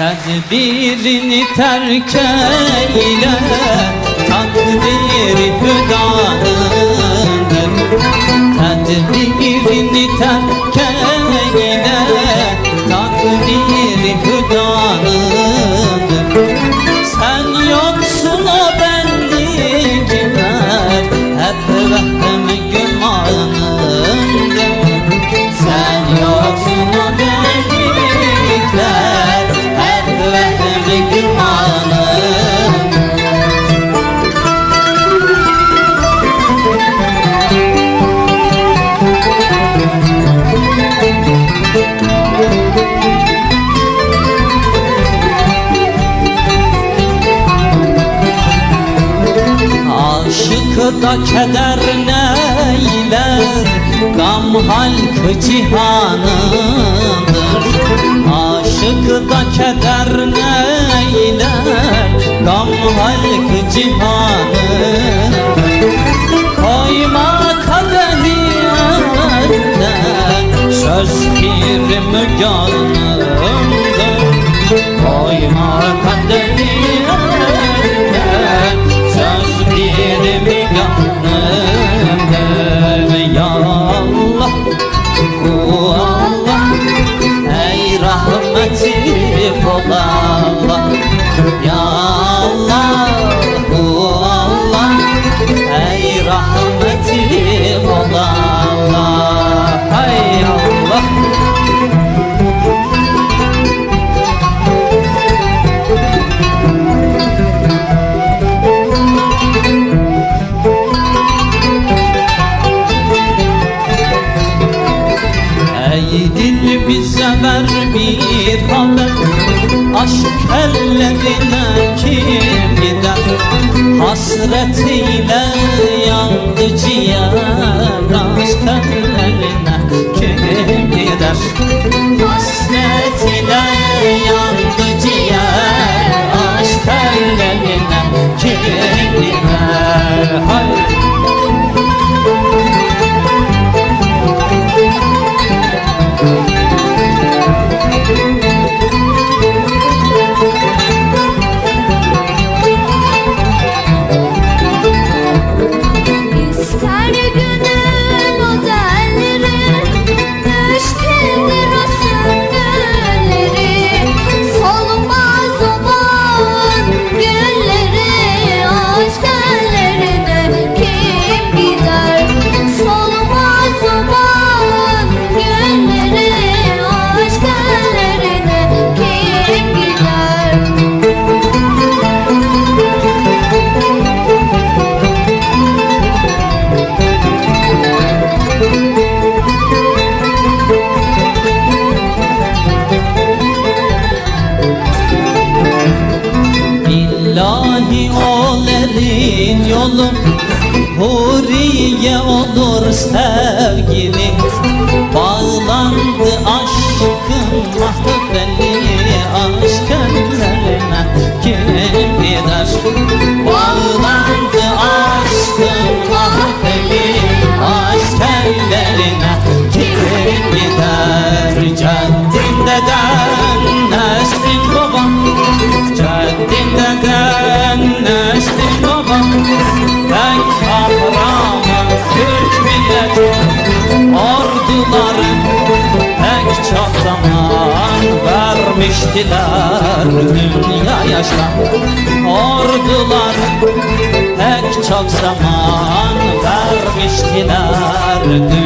Tedbirini terk eyle Takdiri hüdanındır Aşık da keder neyler? Gam halk cihanıdır. Aşık da keder neyler? Gam halk cihanıdır. Koyma kadehi eline Söz bir müganımdır Allah Ya Allah Bu Allah Ey rahmeti bol Allah Hay Allah. Ey dil bize ver bir haber Aşk ellerine kim gider? Hasretiyle yandı ciğer Aşk ellerine kim gider Billahi olerin yolum? Huriye olur sevgili Bağlandı vermiştiler dünya yaşa. Ordular pek çok zaman vermiştiler